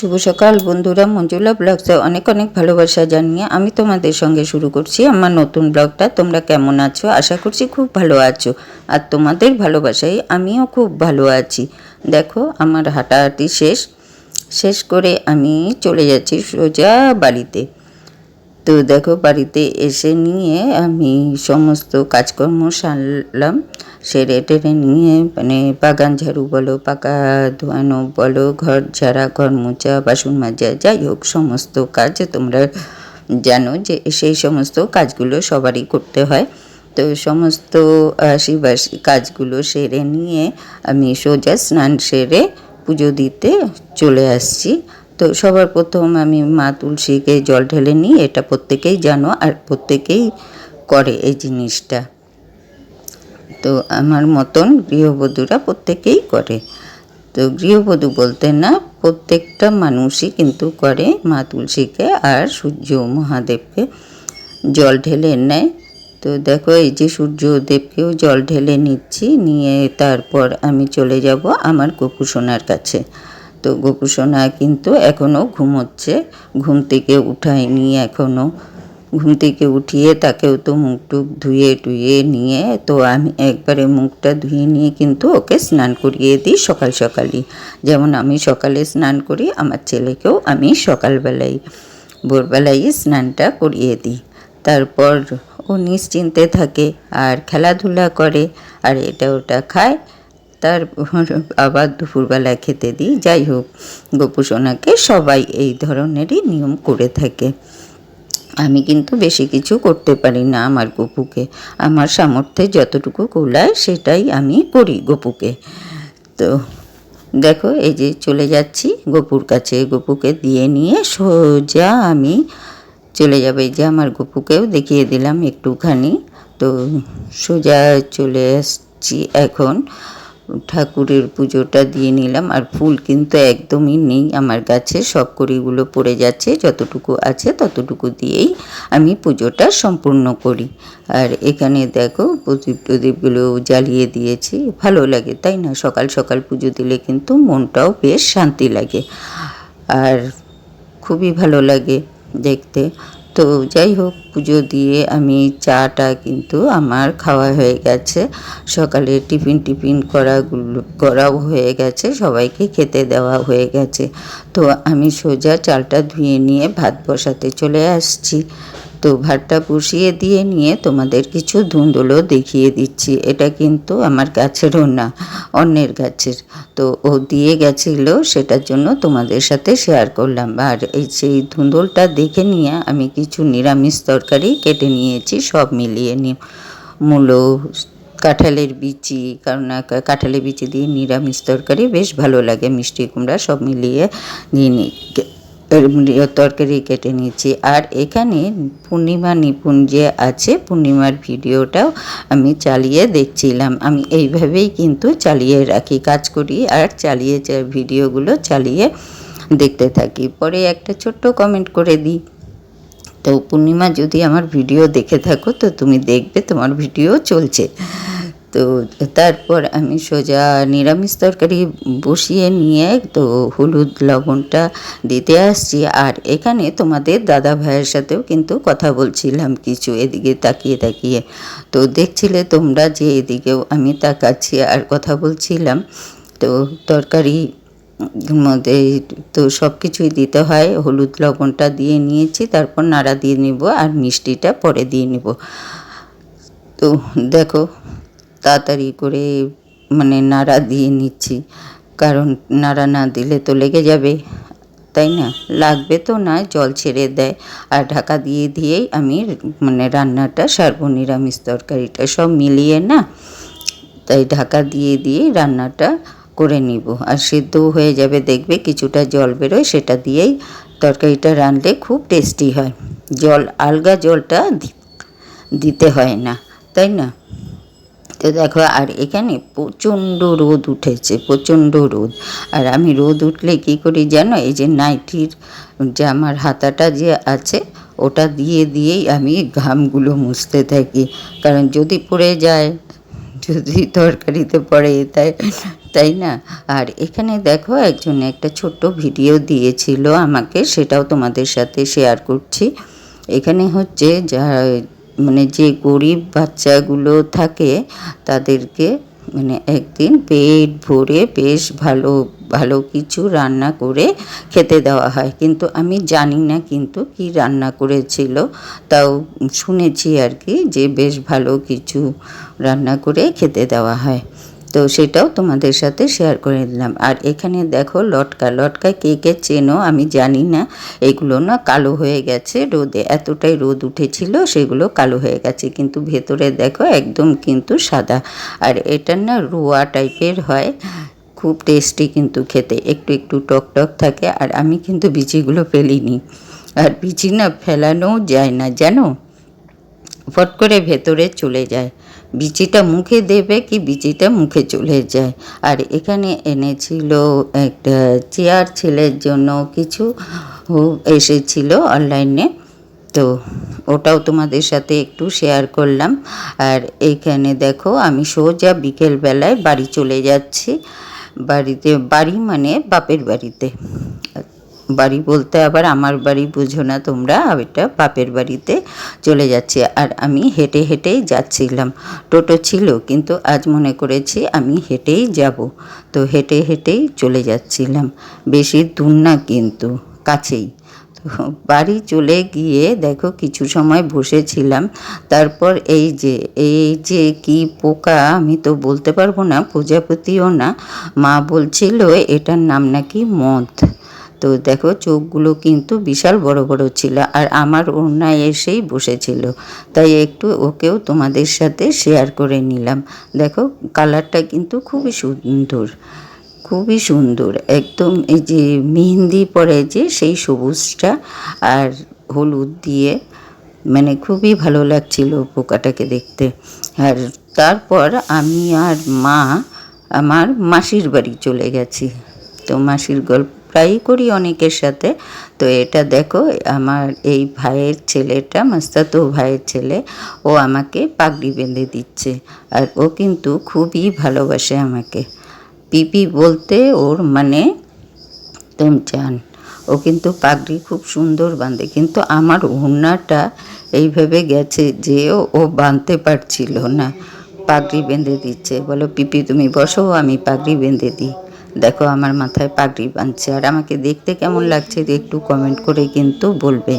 শুভ সকাল বন্ধুরা, মঞ্জুলা ব্লগসে অনেক অনেক ভালোবাসা জানিয়ে আমি তোমাদের সঙ্গে শুরু করছি আমার নতুন ব্লগটা। তোমরা কেমন আছো? আশা করছি খুব ভালো আছো। আর তোমাদের ভালোবাসায় আমিও খুব ভালো আছি। দেখো, আমার হাঁটাহাঁটি শেষ। শেষ করে আমি চলে যাচ্ছি সোজা বাড়িতে। তো দেখো, বাড়িতে এসে নিয়ে আমি সমস্ত কাজকর্ম সারলাম। সেরে টেরে নিয়ে মানে বাগান ঝাড়ু বলো, পাকা ধোয়ানো বলো, ঘর ঝাড়া, ঘর মোছা, বাসন মাজা, যাই হোক, সমস্ত কাজ তোমরা জানো যে সেই সমস্ত কাজগুলো সবারই করতে হয়। তো সমস্ত আশিবাসি কাজগুলো সেরে নিয়ে আমি সোজা স্নান সেরে পুজো দিতে চলে আসছি। তো সবার প্রথম আমি মা তুলসীকে জল ঢেলে নিই, এটা প্রত্যেকেই জানো আর প্রত্যেকেই করে এই জিনিসটা। তো আমার মতন গৃহবধূরা প্রত্যেকেই করে। তো গৃহবধূ বলতে না, প্রত্যেকটা মানুষই কিন্তু করে মা তুলসীকে আর সূর্য মহাদেবকে জল ঢেলে নেয়। তো দেখো এই যে সূর্যদেবকেও জল ঢেলে নিচ্ছি, নিয়ে তারপর আমি চলে যাব আমার গোপুসোনার কাছে। তো গোপুসোনা কিন্তু এখনও ঘুমোচ্ছে। ঘুম থেকে উঠায়নি এখনও ঘুম থেকে উঠিয়ে তাকেও তো মুখ টুক ধুয়ে টুয়ে নিয়ে, তো আমি একবারে মুখটা ধুয়ে নিয়ে কিন্তু ওকে স্নান করিয়ে দিই সকাল সকালই। যেমন আমি সকালে স্নান করি, আমার ছেলেকেও আমি সকালবেলায় ভোরবেলায় স্নানটা করিয়ে দিই। তারপর ও নিশ্চিন্তে থাকে, আর খেলাধুলা করে, আর এটা ওটা খায়। তার আবার দুপুরবেলা খেতে দিই। যাই হোক গোপুসোনাকে সবাই এই ধরনেরই নিয়ম করে থাকে। আমি কিন্তু বেশি কিছু করতে পারি না আমার গপুকে। আমার সামর্থ্যে যতটুকু কোলায় সেটাই আমি করি গপুকে। তো দেখো, এই যে চলে যাচ্ছি গপুর কাছে। গপুকে দিয়ে নিয়ে সোজা আমি চলে যাবে। এই যে আমার গপুকেও দেখিয়ে দিলাম একটুখানি। তো সোজা চলে আসছি এখন। ঠাকুরের পুজোটা দিয়ে নিলাম। আর ফুল কিন্তু একদমই নেই আমার কাছে। সব কড়িগুলো পড়ে যাচ্ছে। যতটুকু আছে ততটুকু দিয়েই আমি পুজোটা সম্পূর্ণ করি। আর এখানে দেখো প্রদীপ টদীপগুলো জ্বালিয়ে দিয়েছি। ভালো লাগে, তাই না? সকাল সকাল পুজো দিলে কিন্তু মনটাও বেশ শান্তি লাগে। আর খুবই ভালো লাগে দেখতে। তো যাই হোক, পুজো দিয়ে আমি চাটা কিন্তু আমার খাওয়া হয়ে গেছে। সকালে টিফিন টিফিন করাগুলো করাও হয়ে গেছে, সবাইকে খেতে দেওয়া হয়ে গেছে। তো আমি সোজা চালটা ধুয়ে নিয়ে ভাত বসাতে চলে আসছি। তো ভাতটা বসিয়ে দিয়ে নিয়ে তোমাদের কিছু ধুন্দুলো দেখিয়ে দিচ্ছি। এটা কিন্তু আমার গাছেরও না, অন্যের গাছের। তো ও দিয়ে গেছিল, সেটার জন্য তোমাদের সাথে শেয়ার করলাম। আর এই সেই ধুন্দুলটা দেখে নিয়ে আমি কিছু নিরামিষ তরকারি কেটে নিয়েছি, সব মিলিয়ে নিয়ে। মূলো, কাঁঠালের বিচি, কারণ কাঁঠালের বিচি দিয়ে নিরামিষ তরকারি বেশ ভালো লাগে, মিষ্টি কুমড়া সব মিলিয়ে নিয়ে নিই তরকারি কেটে নিয়েছি। আর এখানে পূর্ণিমা নিপুণ যে আছে, পূর্ণিমার ভিডিওটাও আমি চালিয়ে দেখছিলাম। আমি এইভাবেই কিন্তু চালিয়ে রাখি, কাজ করি আর চালিয়ে ভিডিওগুলো চালিয়ে দেখতে থাকি। পরে একটা ছোট্ট কমেন্ট করে দিই। তো পূর্ণিমা, যদি আমার ভিডিও দেখে থাকো, তো তুমি দেখবে তোমার ভিডিও চলছে। তো তারপর আমি সোজা নিরামিষ তরকারি বসিয়ে নিয়ে তো হলুদ লবণটা দিতে আসছি। আর এখানে তোমাদের দাদা ভাইয়ের সাথেও কিন্তু কথা বলছিলাম কিছু এদিকে তাকিয়ে তাকিয়ে। তো দেখছিলে তোমরা যে এদিকেও আমি তাকাচ্ছি আর কথা বলছিলাম। তো তরকারি মধ্যে তো সব কিছুই দিতে হয়। হলুদ লবণটা দিয়ে নিয়েছি, তারপর নাড়া দিয়ে নিব আর মিষ্টিটা পরে দিয়ে নিব। তো দেখো তাড়াতাড়ি করে মানে নাড়া দিয়ে নিচ্ছি। কারণ নাড়া না দিলে তো লেগে যাবে, তাই না? লাগবে তো না, জল ছেড়ে দেয়। আর ঢাকা দিয়ে দিয়েই আমি মানে রান্নাটা, সারবো, নিরামিষ তরকারিটা সব মিলিয়ে না? তাই ঢাকা দিয়ে দিয়ে রান্নাটা করে নিব। আর সেদ্ধ হয়ে যাবে, দেখবে কিছুটা জল বেরোয়, সেটা দিয়েই তরকারিটা রানলে খুব টেস্টি হয়। জল, আলগা জলটা দিতে হয় না, তাই না? তো দেখো, আর এখানে প্রচণ্ড রোদ উঠেছে, প্রচণ্ড রোদ। আর আমি রোদ উঠলে কি করি জানো? এই যে নাইটির যে আমার হাতাটা যে আছে, ওটা দিয়ে দিয়েই আমি ঘামগুলো মুছতে থাকি। কারণ যদি পড়ে যায়, যদি তরকারিতে পড়ে, তাই তাই না? আর এখানে দেখো, একজন একটা ছোট্ট ভিডিও দিয়েছিল আমাকে, সেটাও তোমাদের সাথে শেয়ার করছি। এখানে হচ্ছে যা মানে যে গরিব বাচ্চাগুলো থাকে, তাদেরকে মানে একদিন পেট ভরে বেশ ভালো ভালো কিছু রান্না করে খেতে দেওয়া হয়। কিন্তু আমি জানি না কিন্তু কি রান্না করেছিল। তাও শুনেছি আর কি যে বেশ ভালো কিছু রান্না করে খেতে দেওয়া হয়। তো সেটাও তোমাদের সাথে শেয়ার করে দিলাম। আর এখানে দেখো লটকা লটকা কে কে চেনো আমি জানি না। এগুলো না কালো হয়ে গেছে রোদে। এতটাই রোদ উঠেছিল সেগুলো কালো হয়ে গেছে, কিন্তু ভেতরে দেখো একদম কিন্তু সাদা। আর এটা না রোয়া টাইপের হয়, খুব টেস্টি কিন্তু খেতে। একটু একটু টক টক থাকে আর আমি কিন্তু বিচিগুলো ফেলিনি। আর বিচি না ফেলানোও যায় না, জানো? ফট করে ভেতরে চলে যায়। বিচিটা মুখে দেবে কি বিচিটা মুখে চলে যায়। আর এখানে এনেছিল একটা চেয়ার ছেলের জন্য কিছু এসেছিল অনলাইনে। তো ওটাও তোমাদের সাথে একটু শেয়ার করলাম। আর এইখানে দেখো, আমি সোজা বিকেলবেলায় বাড়ি চলে যাচ্ছি। বাড়িতে, বাড়ি মানে বাপের বাড়িতে। বাড়ি বলতে আবার আমার বাড়ি বুঝো না তোমরা, এটা বাপের বাড়িতে চলে যাচ্ছি। আর আমি হেঁটে হেঁটেই যাচ্ছিলাম। টোটো ছিল, কিন্তু আজ মনে করেছি আমি হেঁটেই যাব। তো হেঁটে হেঁটেই চলে যাচ্ছিলাম। বেশি দূর না কিন্তু, কাছেই। বাড়ি চলে গিয়ে দেখো কিছু সময় বসেছিলাম। তারপর এই যে এই যে কি পোকা, আমি তো বলতে পারব না, প্রজাপতিও না। মা বলছিল, এটার নাম নাকি মদ। তো দেখো চোখগুলো কিন্তু বিশাল বড় বড় ছিল আর আমার ওড়নায় এসেই বসেছিল। তাই একটু ওকেও তোমাদের সাথে শেয়ার করে নিলাম। দেখো কালারটা কিন্তু খুবই সুন্দর খুবই সুন্দর। একদম এই যে মেহেন্দি পরে যে সেই সবুজটা আর হলুদ দিয়ে মানে খুবই ভালো লাগছিল পোকাটাকে দেখতে। আর তারপর আমি আর মা, আমার মাসির বাড়ি চলে গেছি। তো মাসির গল্প প্রায়ই করি অনেকের সাথে। তো এটা দেখো, আমার এই ভাইয়ের ছেলেটা, মাস্তাতো ভাইয়ের ছেলে, ও আমাকে পাগড়ি বেঁধে দিচ্ছে। আর ও কিন্তু খুবই ভালোবাসে আমাকে। পিপি বলতে ওর মানে তেম চান। ও কিন্তু পাগড়ি খুব সুন্দর বাঁধে। কিন্তু আমার ওড়নাটা এইভাবে গেছে যে ও বাঁধতে পারছিল না। পাগড়ি বেঁধে দিচ্ছে। বলো, পিপি তুমি বসো, আমি পাগড়ি বেঁধে দিই। দেখো আমার মাথায় পাগড়ি বাঁধছে আর আমাকে দেখতে কেমন লাগছে একটু কমেন্ট করে কিন্তু বলবে,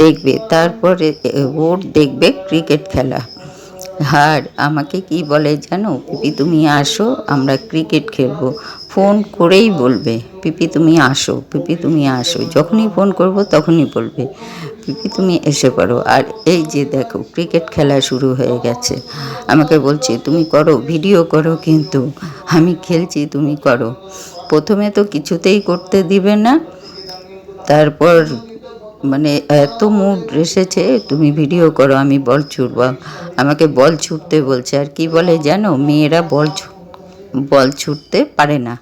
দেখবে। তারপরে ওর দেখবে ক্রিকেট খেলা। আর আমাকে কি বলে জানো? পিপি তুমি আসো, আমরা ক্রিকেট খেলব। ফোন করেই বলবে, পিপি তুমি আসো, পিপি তুমি আসো। যখনই ফোন করব, তখনই বলবে, পিপি তুমি এসে পড়ো। আর এই যে দেখো, ক্রিকেট খেলা শুরু হয়ে গেছে। আমাকে বলছে, তুমি করো, ভিডিও করো কিন্তু। আমি খেলছি, তুমি করো। প্রথমে তো কিছুতেই করতে দিবে না। তারপর মানে এত মুড এসেছে, তুমি ভিডিও করো, আমি বল ছুটব। আমাকে বল ছুটতে বলছে, আর কি বলে জানো? মেয়েরা বল বল ছুটতে পারে না।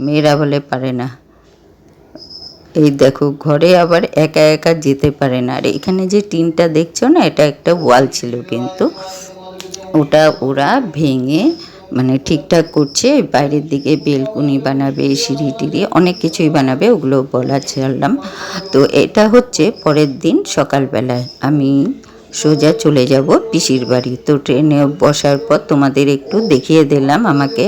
মেয়েরা বলে পারে না। এই দেখো, ঘরে আবার একা একা যেতে পারে না। আর এখানে যে টিনটা দেখছ না, এটা একটা ওয়াল ছিল কিন্তু। ওটা ওরা ভেঙে মানে ঠিকঠাক করছে, বাইরের দিকে বেলকুনি বানাবে, সিঁড়ি টিড়ি, অনেক কিছুই বানাবে, ওগুলো বলা ছাড়লাম। তো এটা হচ্ছে পরের দিন সকালবেলায়। আমি সোজা চলে যাব পিসির বাড়ি। তো ট্রেনে বসার পর তোমাদের একটু দেখিয়ে দিলাম, আমাকে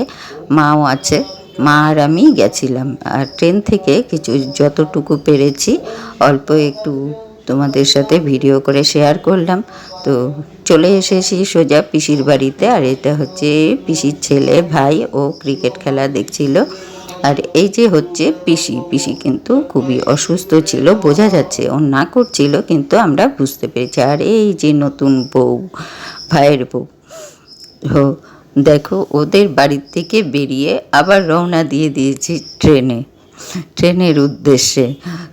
মাও আছে, মা আর আমি গেছিলাম। আর ট্রেন থেকে কিছু যতটুকু পেরেছি, অল্প একটু তোমাদের সাথে ভিডিও করে শেয়ার করলাম। তো চলে এসেছি সোজা পিসির বাড়িতে, আর এটা হচ্ছে পিসির ছেলে ভাই, ও ক্রিকেট খেলা দেখছিল। আর এই যে হচ্ছে পিসি পিসি কিন্তু খুবই অসুস্থ ছিল, বোঝা যাচ্ছে ও না করছিল, কিন্তু আমরা বুঝতে পেরেছি। আর এই যে নতুন বউ, ভাইয়ের বউ, হো, দেখো ওদের বাড়ির থেকে বেরিয়ে আবার রওনা দিয়ে দিয়েছি ট্রেনে, ট্রেনের উদ্দেশ্যে।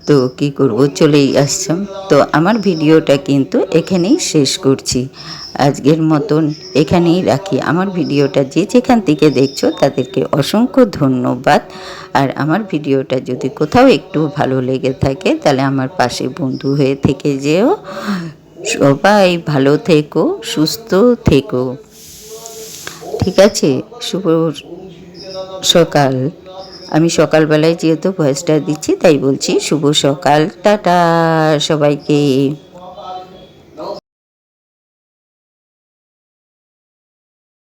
তো কি করব? চলেই আসছাম তো আমার ভিডিওটা কিন্তু এখানেই শেষ করছি। আজকের মতন এখানেই রাখি। আমার ভিডিওটা যে যেখান থেকে দেখছ, তাদেরকে অসংখ্য ধন্যবাদ। আর আমার ভিডিওটা যদি কোথাও একটু ভালো লেগে থাকে, তাহলে আমার পাশে বন্ধু হয়ে থেকে যেও। সবাই ভালো থেকো, সুস্থ থেকো। ঠিক আছে? শুভ সকাল। আমি সকালবেলায় যেহেতু ভয়েসটা দিচ্ছি তাই বলছি শুভ সকাল টাটা সবাইকে।